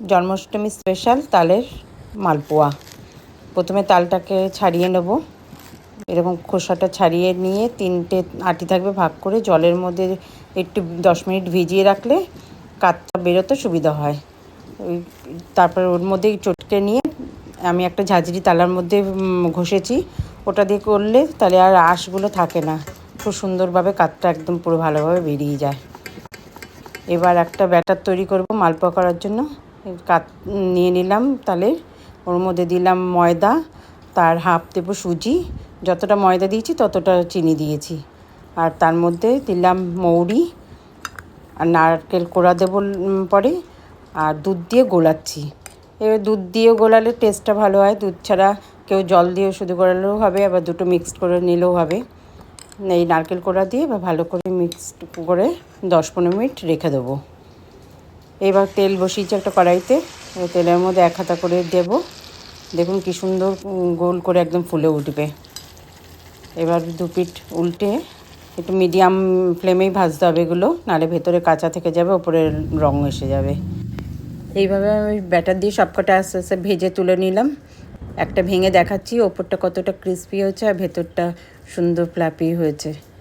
Janmashtami special তালের মালপোয়া। প্রথমে তালটাকে ছাড়িয়ে নেব। এরকম খোসাটা ছাড়িয়ে নিয়ে তিনটে আটি থাকবে ভাগ করে জলের মধ্যে একটু দশ মিনিট ভিজিয়ে রাখলে কাতটা বেরোতে সুবিধা হয়। ওই তারপর ওর মধ্যেই চটকে নিয়ে আমি একটা ঝাঁঝরি তালার মধ্যে ঘষেছি। ওটা দিয়ে করলে তাহলে আর আঁশগুলো থাকে না। খুব সুন্দরভাবে কাতটা একদম পুরো ভালোভাবে বেরিয়ে যায়। এবার একটা ব্যাটার তৈরি করব মালপোয়া করার জন্য। কাত নিয়ে নিলাম তাহলে ওর মধ্যে দিলাম ময়দা, তার হাফ দেবো সুজি। যতটা ময়দা দিয়েছি ততটা চিনি দিয়েছি। আর তার মধ্যে দিলাম মৌরি আর নারকেল কোড়া দেবো পরে আর দুধ দিয়ে গোলাচ্ছি। এবার দুধ দিয়ে গোলালে টেস্টটা ভালো হয়। দুধ ছাড়া কেউ জল দিয়েও শুধু গোলালেও হবে, আবার দুটো মিক্সড করে নিলেও হবে। এই নারকেল কোড়া দিয়ে বা ভালো করে মিক্সড করে দশ পনেরো মিনিট রেখে দেবো। এবার তেল বসিয়েছি একটা কড়াইতে। তেলের মধ্যে এক হাতা করে দেব। দেখুন কি সুন্দর গোল করে একদম ফুলে উঠবে। এবার দু পিঠ উল্টে একটু মিডিয়াম ফ্লেমেই ভাজতে হবে এগুলো, নাহলে ভেতরে কাঁচা থেকে যাবে, ওপরে রং এসে যাবে। এইভাবে আমি ব্যাটার দিয়ে সবকটা আস্তে আস্তে ভেজে তুলে নিলাম। একটা ভেঙে দেখাচ্ছি, ওপরটা কতটা ক্রিস্পি হয়েছে আর ভেতরটা সুন্দর ফ্ল্যাপি হয়েছে।